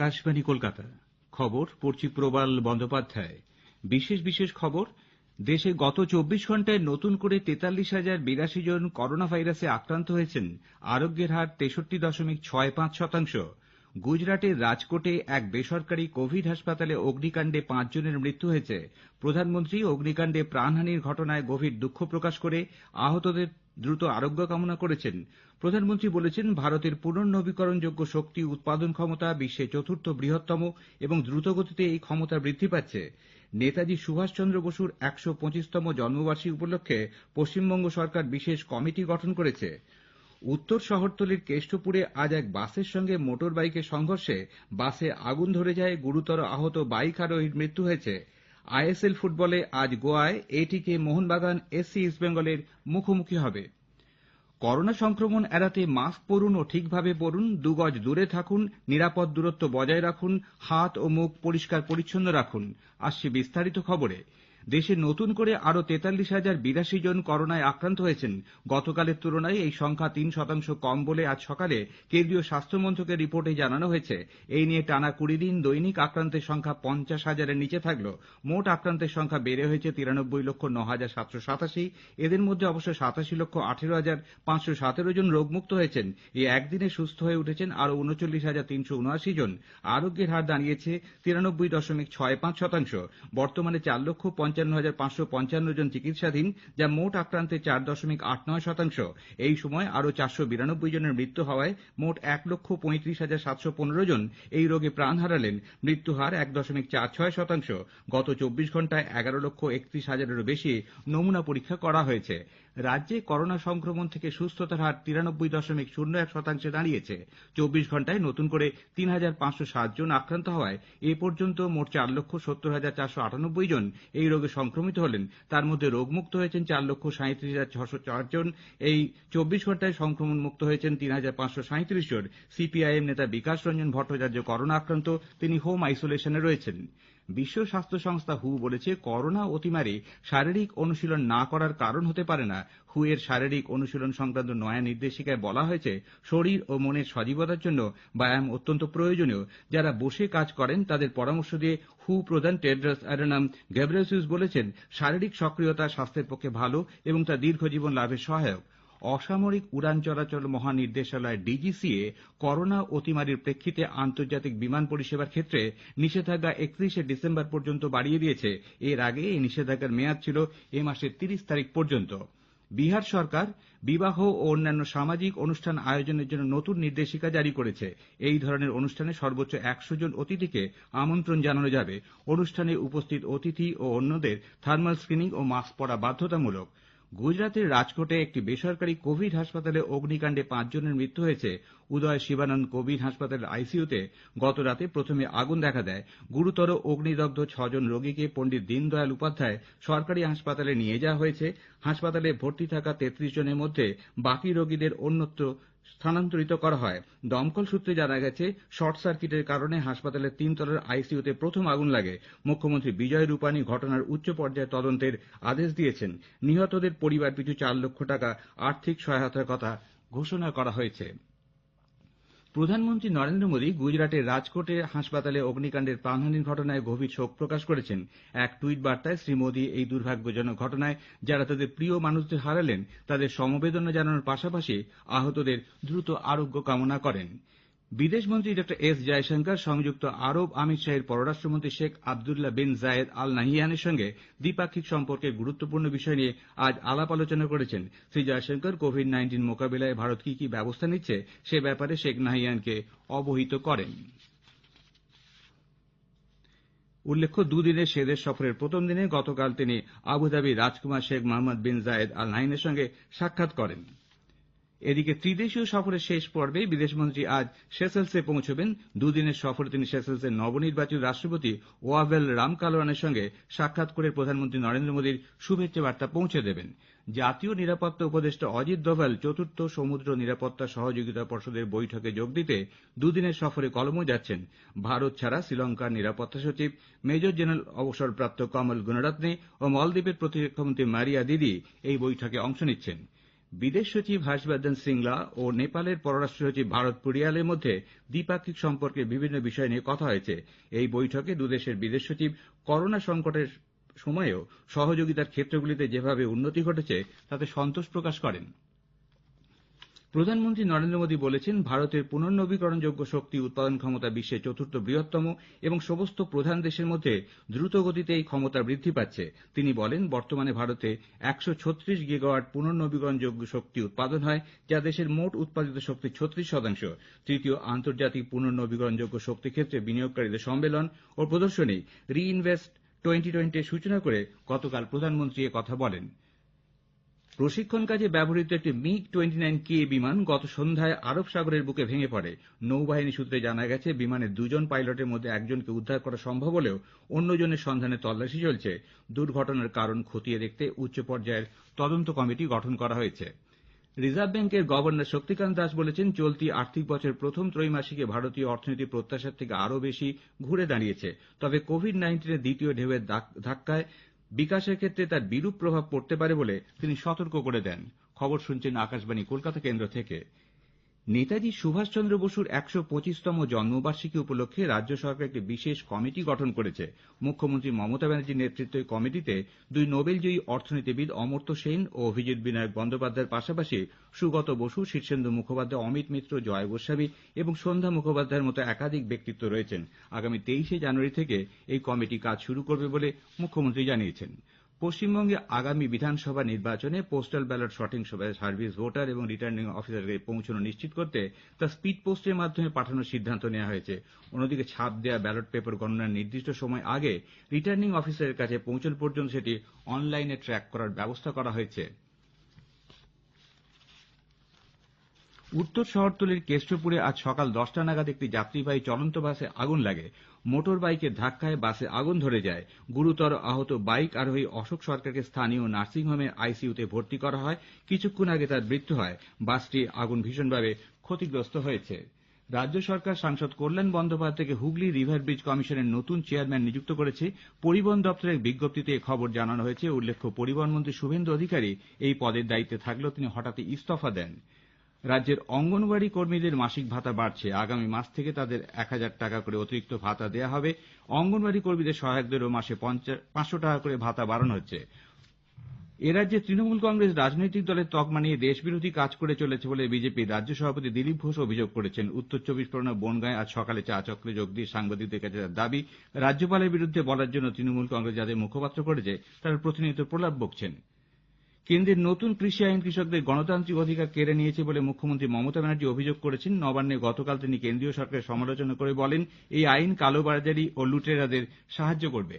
আকাশবাণী কলকাতা। খবর পড়ছি প্রবাল বন্দ্যোপাধ্যায়। বিশেষ বিশেষ খবর, দেশে গত চব্বিশ ঘন্টায় নতুন করে তেতাল্লিশ হাজার বিরাশি জন করোনা ভাইরাসে আক্রান্ত হয়েছেন। আরোগ্যের হার তেষট্টি দশমিক ছয় পাঁচ শতাংশ। গুজরাটের রাজকোটে এক বেসরকারি কোভিড হাসপাতালে অগ্নিকাণ্ডে পাঁচজনের মৃত্যু হয়েছে। প্রধানমন্ত্রী অগ্নিকাণ্ডে প্রাণহানির ঘটনায় গভীর দুঃখ প্রকাশ করে আহতদের দ্রুত আরোগ্য কামনা করেছেন। প্রধানমন্ত্রী বলেছেন, ভারতের পুনর্নবীকরণযোগ্য শক্তি উৎপাদন ক্ষমতা বিশ্বে চতুর্থ বৃহত্তম এবং দ্রুতগতিতে এই ক্ষমতা বৃদ্ধি পাচ্ছে। নেতাজি সুভাষচন্দ্র বসুর একশো পঁচিশতম জন্মবার্ষিকী উপলক্ষে পশ্চিমবঙ্গ সরকার বিশেষ কমিটি গঠন করেছে। উত্তর শহরতলির কেষ্টপুরে আজ এক বাসের সঙ্গে মোটর বাইকের সংঘর্ষে বাসে আগুন ধরে যায় গুরুতর আহত বাইক আরোহীর মৃত্যু হয়েছে। আইএসএল ফুটবলে আজ গোয়ায় এটিকে মোহনবাগান এসসি ইস্টবেঙ্গলের মুখোমুখি হবে। করোনা সংক্রমণ এড়াতে মাস্ক পরুন ও ঠিকভাবে পরুন দুগজ দূরে থাকুন, নিরাপদ দূরত্ব বজায় রাখুন, হাত ও মুখ পরিষ্কার পরিচ্ছন্ন রাখুন। আসছে বিস্তারিত খবরে। দেশে নতুন করে আরও তেতাল্লিশ হাজার বিরাশি জন করোনায় আক্রান্ত হয়েছেন। গতকালের তুলনায় এই সংখ্যা তিন শতাংশ কম বলে আজ সকালে কেন্দ্রীয় স্বাস্থ্য মন্ত্রকের রিপোর্টে জানানো হয়েছে। এই নিয়ে টানা কুড়ি দিন দৈনিক আক্রান্তের সংখ্যা পঞ্চাশ হাজারের নিচে থাকলেও মোট আক্রান্তের সংখ্যা বেড়ে হয়েছে তিরানব্বই লক্ষ ন হাজার সাতশো সাতাশি। এদের মধ্যে অবশ্য সাতাশি লক্ষ আঠেরো হাজার পাঁচশো সতেরো জন রোগমুক্ত হয়েছেন। এই একদিনে সুস্থ হয়ে উঠেছেন আরও উনচল্লিশ হাজার তিনশো উনআশি জন। আরোগ্যের হার দাঁড়িয়েছে তিরানব্বই দশমিক ছয় পাঁচ শতাংশ। বর্তমানে চার লক্ষ পঞ্চান্ন হাজার পাঁচশো পঞ্চান্ন জন চিকিৎসাধীন, যা মোট আক্রান্তের চার দশমিক আট নয় শতাংশ। এই সময় আরও চারশো বিরানব্বই জনের মৃত্যু হওয়ায় মোট এক লক্ষ পঁয়ত্রিশ হাজার সাতশো পনেরো জন এই রোগে প্রাণ হারালেন। মৃত্যু হার এক দশমিক চার ছয় শতাংশ। গত চব্বিশ ঘন্টায় এগারো লক্ষ একত্রিশ হাজারেরও বেশি নমুনা পরীক্ষা করা হয়েছে। রাজ্যে করোনা সংক্রমণ থেকে সুস্থতার হার তিরানব্বই দশমিক শূন্য এক শতাংশে দাঁড়িয়েছে। চব্বিশ ঘন্টায় নতুন করে তিন হাজার পাঁচশো সাত জন আক্রান্ত হওয়ায় এ পর্যন্ত মোট চার লক্ষ সত্তর হাজার চারশো আটানব্বই জন এই রোগে সংক্রমিত হলেন। তার মধ্যে রোগমুক্ত হয়েছেন চার লক্ষ সাঁত্রিশ হাজার ছশো চার জন। এই চব্বিশ ঘন্টায় সংক্রমণ মুক্ত হয়েছেন তিন হাজার পাঁচশো সাঁত্রিশ জন। সিপিআইএম নেতা বিকাশ রঞ্জন ভট্টাচার্য করোনা আক্রান্ত। তিনি হোম আইসোলেশনে রয়েছেন। বিশ্ব স্বাস্থ্য সংস্থা হু বলেছে, করোনা অতিমারি শারীরিক অনুশীলন না করার কারণ হতে পারে না। হু এর শারীরিক অনুশীলন সংক্রান্ত নয়া নির্দেশিকায় বলা হয়েছে, শরীর ও মনের সজীবতার জন্য ব্যায়াম অত্যন্ত প্রয়োজনীয়। যারা বসে কাজ করেন, তাদের পরামর্শ দিয়ে হু প্রধান টেড্রাস অ্যাডানাম গ্যাব্রেসিউস বলেছেন, শারীরিক সক্রিয়তা স্বাস্থ্যের পক্ষে ভালো এবং তা দীর্ঘজীবন লাভে সহায়ক। অসামরিক উড়ান চলাচল মহানির্দেশালয় ডিজিসিএ করোনা অতিমারির প্রেক্ষিতে আন্তর্জাতিক বিমান পরিষেবার ক্ষেত্রে নিষেধাজ্ঞা একত্রিশে ডিসেম্বর পর্যন্ত বাড়িয়ে দিয়েছে। এর আগে এই নিষেধাজ্ঞার মেয়াদ ছিল এ মাসের তিরিশ তারিখ পর্যন্ত। বিহার সরকার বিবাহ ও অন্যান্য সামাজিক অনুষ্ঠান আয়োজনের জন্য নতুন নির্দেশিকা জারি করেছে। এই ধরনের অনুষ্ঠানে সর্বোচ্চ একশো জন অতিথিকে আমন্ত্রণ জানানো যাবে। অনুষ্ঠানে উপস্থিত অতিথি ও অন্যদের থার্মাল স্ক্রিনিং ও মাস্ক পরা বাধ্যতামূলক। গুজরাতের রাজকোটে একটি বেসরকারি কোভিড হাসপাতালে অগ্নিকান্ডে পাঁচজনের মৃত্যু হয়েছে। উদয় শিবানন্দ কোভিড হাসপাতালের আইসিইউতে গত রাতে প্রথমে আগুন দেখা দেয়। গুরুতর অগ্নিদগ্ধ ছজন রোগীকে পণ্ডিত দীনদয়াল উপাধ্যায় সরকারি হাসপাতালে নিয়ে যাওয়া হয়েছে। হাসপাতালে ভর্তি থাকা তেত্রিশ জনের মধ্যে বাকি রোগীদের অন্যত্র স্থানান্তরিত করা হয়। দমকল সূত্রে জানা গেছে, শর্ট সার্কিটের কারণে হাসপাতালের তিনতলার আইসিইউতে প্রথম আগুন লাগে। মুখ্যমন্ত্রী বিজয় রূপানী ঘটনার উচ্চ পর্যায়ে তদন্তের আদেশ দিয়েছেন। নিহতদের পরিবার পিছু চার লক্ষ টাকা আর্থিক সহায়তার কথা ঘোষণা করা হয়েছে। প্রধানমন্ত্রী নরেন্দ্র মোদী গুজরাটের রাজকোটে হাসপাতালে অগ্নিকাণ্ডের প্রাণহানির ঘটনায় গভীর শোক প্রকাশ করেছেন। এক টুইট বার্তায় শ্রী মোদী এই দুর্ভাগ্যজনক ঘটনায়, যারা তাদের প্রিয় মানুষদের হারালেন, তাদের সমবেদনা জানানোর পাশাপাশি আহতদের দ্রুত আরোগ্য কামনা করেন। বিদেশমন্ত্রী ডক্টর এস জয়শঙ্কর, সংযুক্ত আরব আমিরশাহীর পররাষ্ট্রমন্ত্রী শেখ আবদুল্লাহ বিন জায়েদ আল নাহিয়ানের সঙ্গে দ্বিপাক্ষিক সম্পর্কের গুরুত্বপূর্ণ বিষয় নিয়ে আজ আলাপ আলোচনা করেছেন। শ্রী জয়শঙ্কর কোভিড নাইন্টিন মোকাবিলায় ভারত কি কি ব্যবস্থা নিচ্ছে সে ব্যাপারে শেখ নাহিয়ানকে অবহিত করেন। উল্লেখ্য দুদিনের সে দেশ সফরের প্রথম দিনে গতকাল তিনি আবুধাবি রাজকুমার Sheikh Mohammed bin Zayed Al নাহিনের সঙ্গে সাক্ষাৎ করেন। এদিকে ত্রিদেশীয় সফরের শেষ পর্বে বিদেশমন্ত্রী আজ সেসেলসে পৌঁছবেন। দুদিনের সফরে তিনি সেসেলসের নবনির্বাচিত রাষ্ট্রপতি ওয়াভেল রামকালোয়ানের সঙ্গে সাক্ষাৎ করে প্রধানমন্ত্রী নরেন্দ্র মোদীর শুভেচ্ছা বার্তা পৌঁছে দেবেন। জাতীয় নিরাপত্তা উপদেষ্টা অজিত দোভাল চতুর্থ সমুদ্র নিরাপত্তা সহযোগিতা পর্ষদের বৈঠকে যোগ দিতে দুদিনের সফরে কলমো যাচ্ছেন। ভারত ছাড়া শ্রীলঙ্কার নিরাপত্তা সচিব, মেজর জেনারেল অবসরপ্রাপ্ত কমল গুণরত্নে ও মলদ্বীপের প্রতিরক্ষামন্ত্রী মারিয়া দিদি এই বৈঠকে অংশ নিচ্ছেন। বিদেশ সচিব হর্ষবর্ধন সিংলা ও নেপালের পররাষ্ট্র সচিব ভারত পুরিয়ালের মধ্যে দ্বিপাক্ষিক সম্পর্কের বিভিন্ন বিষয় নিয়ে কথা হয়েছে। এই বৈঠকে দুদেশের বিদেশ সচিব করোনা সংকটের সময়েও সহযোগিতার ক্ষেত্রগুলিতে যেভাবে উন্নতি ঘটেছে, তাতে সন্তোষ প্রকাশ করেন। প্রধানমন্ত্রী নরেন্দ্র মোদী বলেছেন, ভারতের পুনর্নবীকরণযোগ্য শক্তি উৎপাদন ক্ষমতা বিশ্বের চতুর্থ বৃহত্তম এবং সমস্ত প্রধান দেশের মধ্যে দ্রুত গতিতে এই ক্ষমতা বৃদ্ধি পাচ্ছে। তিনি বলেন, বর্তমানে ভারতে একশো ছত্রিশ গিগাওয়াট পুনর্নবীকরণযোগ্য শক্তি উৎপাদন হয়, যা দেশের মোট উৎপাদিত শক্তির ছত্রিশ শতাংশ। তৃতীয় আন্তর্জাতিক পুনর্নবীকরণযোগ্য শক্তি ক্ষেত্রে বিনিয়োগকারীদের সম্মেলন ও প্রদর্শনী রি ইনভেস্ট টোয়েন্টি টোয়েন্টির সূচনা করে গতকাল প্রধানমন্ত্রী একথা বলেন। প্রশিক্ষণ কাজে ব্যবহৃত একটি মিগ টোয়েন্টি নাইন কে বিমান গত সন্ধ্যায় আরব সাগরের বুকে ভেঙে পড়ে। নৌবাহিনী সূত্রে জানা গেছে বিমানের দুজন পাইলটের মধ্যে একজনকে উদ্ধার করা সম্ভব হলেও অন্যজনের সন্ধানে তল্লাশি চলছে। দুর্ঘটনার কারণ খতিয়ে দেখতে উচ্চ পর্যায়ের তদন্ত কমিটি গঠন করা হয়েছে। রিজার্ভ ব্যাঙ্কের গভর্নর শক্তিকান্ত দাস বলেছেন, চলতি আর্থিক বছর প্রথম ত্রৈমাসিকে ভারতীয় অর্থনীতি প্রত্যাশার থেকে আরও বেশি ঘুরে দাঁড়িয়েছে। তবে কোভিড নাইন্টিনের দ্বিতীয় ঢেউয়ের ধাক্কায় বিকাশের ক্ষেত্রে তার বিরূপ প্রভাব পড়তে পারে বলে তিনি সতর্ক করে দেন। নেতাজি সুভাষচন্দ্র বসুর একশো পঁচিশতম জন্মবার্ষিকী উপলক্ষে রাজ্য সরকার একটি বিশেষ কমিটি গঠন করেছে। মুখ্যমন্ত্রী মমতা ব্যানার্জির নেতৃত্বে ওই কমিটিতে দুই নোবেলজয়ী অর্থনীতিবিদ অমর্ত্য সেন ও অভিজিৎ বিনায়ক বন্দ্যোপাধ্যায়ের পাশাপাশি সুগত বসু, শীর্ষেন্দু মুখোপাধ্যায়, অমিত মিত্র, জয় গোস্বামী এবং সন্ধ্যা মুখোপাধ্যায়ের মতো একাধিক ব্যক্তিত্ব রয়েছেন। আগামী তেইশে জানুয়ারি থেকে এই কমিটি কাজ শুরু করবে বলে মুখ্যমন্ত্রী জানিয়েছেন। পশ্চিমবঙ্গে আগামী বিধানসভা নির্বাচনে postal ballot sorting service voter এবং রিটার্নিং অফিসারকে পৌঁছানো নিশ্চিত করতে তা স্পিড পোস্টের মাধ্যমে পাঠানোর সিদ্ধান্ত নেওয়া হয়েছে। অন্যদিকে ছাপ দেওয়া ব্যালট পেপার গণনার নির্দিষ্ট সময় আগে রিটার্নিং অফিসারের কাছে পৌঁছানো পর্যন্ত সেটি অনলাইনে ট্র্যাক করার ব্যবস্থা করা হয়েছে। উত্তর শহরতলির কেষ্টপুরে আজ সকাল দশটা নাগাদ একটি যাত্রীবাহী চলন্ত বাসে আগুন লাগে। মোটর বাইকের ধাক্কায় বাসে আগুন ধরে যায়। গুরুতর আহত বাইক আরোহী অশোক সরকারকে স্থানীয় নার্সিংহোমে আইসিইউতে ভর্তি করা হয়। কিছুক্ষণ আগে তার মৃত্যু হয়। বাসটি আগুন ভীষণভাবে ক্ষতিগ্রস্ত হয়েছে। রাজ্য সরকার সাংসদ কল্যাণ বন্দ্যোপাধ্যায়কে হুগলি রিভার ব্রিজ কমিশনের নতুন চেয়ারম্যান নিযুক্ত করেছে। পরিবহন দপ্তরের বিজ্ঞপ্তিতে খবর জানানো হয়েছে। উল্লেখ্য, পরিবহন মন্ত্রী শুভেন্দু অধিকারী এই পদের দায়িত্বে থাকলেও তিনি হঠাৎই ইস্তফা দেন। রাজ্যের অঙ্গনওয়াড়ি কর্মীদের মাসিক ভাতা বাড়ছে। আগামী মাস থেকে তাদের এক হাজার টাকা করে অতিরিক্ত ভাতা দেওয়া হবে। অঙ্গনওয়াড়ি কর্মীদের সহায়কদেরও মাসে পাঁচশো টাকা করে ভাতা বাড়ানো হচ্ছে। এরাজ্যে তৃণমূল কংগ্রেস রাজনৈতিক দলের তকমা নিয়ে দেশবিরোধী কাজ করে চলেছে বলে বিজেপির রাজ্য সভাপতি দিলীপ ঘোষ অভিযোগ করেছেন। উত্তর চব্বিশ পরগনা বনগাঁয় আজ সকালে চা চক্রে যোগ দিয়ে সাংবাদিকদের কাছে তার দাবি, রাজ্যপালের বিরুদ্ধে বলার জন্য তৃণমূল কংগ্রেস যাদের মুখপাত্র করেছে তারা প্রতিনিয়ত প্রলাপ বকছেন। কেন্দ্রের নতুন কৃষি আইন কৃষকদের গণতান্ত্রিক অধিকার কেড়ে নিয়েছে বলে মুখ্যমন্ত্রী মমতা ব্যানার্জি অভিযোগ করেছেন। নবান্নে গতকাল তিনি কেন্দ্রীয় সরকারের সমালোচনা করে বলেন, এই আইন কালোবাজারি ও লুটেরাদের সাহায্য করবে।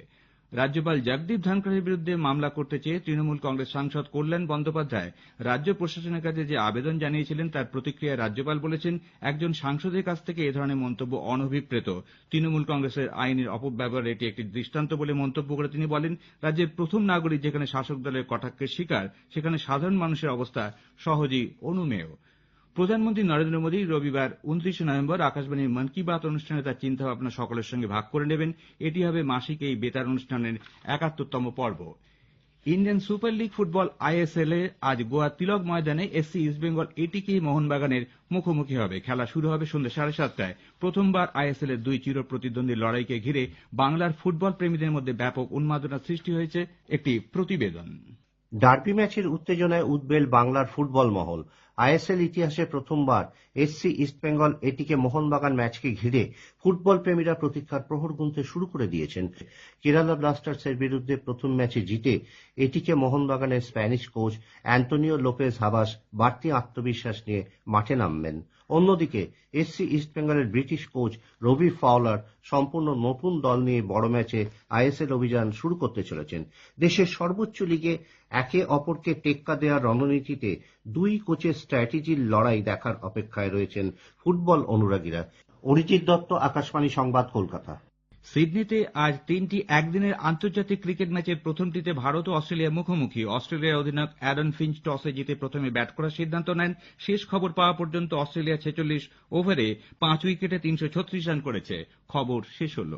রাজ্যপাল জগদীপ ধনখড়ের বিরুদ্ধে মামলা করতে চেয়ে তৃণমূল কংগ্রেস সাংসদ কল্যাণ বন্দ্যোপাধ্যায় রাজ্য প্রশাসনের কাছে যে আবেদন জানিয়েছিলেন তার প্রতিক্রিয়ায় রাজ্যপাল বলেছেন, একজন সাংসদের কাছ থেকে এ ধরনের মন্তব্য অনভিপ্রেত। তৃণমূল কংগ্রেসের আইনের অপব্যবহার এটি একটি দৃষ্টান্ত বলে মন্তব্য করে তিনি বলেন, রাজ্যের প্রথম নাগরিক যেখানে শাসক দলের কটাক্ষের শিকার, সেখানে সাধারণ মানুষের অবস্থা সহজেই অনুমেয়। প্রধানমন্ত্রী নরেন্দ্র মোদী রবিবার উনত্রিশে নভেম্বর আকাশবাণীর মন কি বাত অনুষ্ঠানে তার চিন্তাভাবনা সকলের সঙ্গে ভাগ করে নেবেন। এটি হবে মাসিক এই বেতার অনুষ্ঠানের একাত্তরতম পর্ব। Indian super league football ISL এ আজ গোয়ার তিলক ময়দানে এসসি ইস্টবেঙ্গল এটিকে মোহনবাগানের মুখোমুখি হবে। খেলা শুরু হবে সন্ধ্যে সাড়ে সাতটায়। প্রথমবার আইএসএল এর দুই চির প্রতিদ্বন্দ্বী লড়াইকে ঘিরে বাংলার ফুটবল প্রেমীদের মধ্যে ব্যাপক উন্মাদনা সৃষ্টি হয়েছে। একটি প্রতিবেদন। ডার্বি ম্যাচের উত্তেজনায় উদ্বেল বাংলার ফুটবল মহল। আইএসএল ইতিহাসে প্রথমবার এসসি ইস্টবেঙ্গল এটিকে মোহনবাগান ম্যাচকে ঘিরে ফুটবল প্রেমীরা প্রতীক্ষার প্রহর গুনতে শুরু করে দিয়েছেন। কেরালা ব্লাস্টার্সের বিরুদ্ধে প্রথম ম্যাচে জিতে এটিকে মোহনবাগানের Spanish coach Antonio Lopez Habas বাড়তি আত্মবিশ্বাস নিয়ে মাঠে নামবেন। অন্যদিকে এসসি ইস্টবেঙ্গলের ব্রিটিশ কোচ রবি ফাওলার সম্পূর্ণ নতুন দল নিয়ে বড় ম্যাচে আইএসএল অভিযান শুরু করতে চলেছেন। দেশের সর্বোচ্চ লিগে একে অপরকে টেক্কা দেওয়ার রণনীতিতে দুই কোচের স্ট্র্যাটেজির লড়াই দেখার অপেক্ষায় রয়েছেন ফুটবল অনুরাগীরা। অরিজিৎ দত্ত, আকাশবাণী সংবাদ, কলকাতা। সিডনিতে আজ তিনটি একদিনের আন্তর্জাতিক ক্রিকেট ম্যাচের প্রথমটিতে ভারত ও অস্ট্রেলিয়ার মুখোমুখি। অস্ট্রেলিয়ার অধিনায়ক অ্যারন ফিঞ্চ টসে জিতে প্রথমে ব্যাট করার সিদ্ধান্ত নেন। শেষ খবর পাওয়া পর্যন্ত অস্ট্রেলিয়া ছেচল্লিশ ওভারে পাঁচ উইকেটে তিনশো ছত্রিশ রান করেছে। খবর শেষ হল।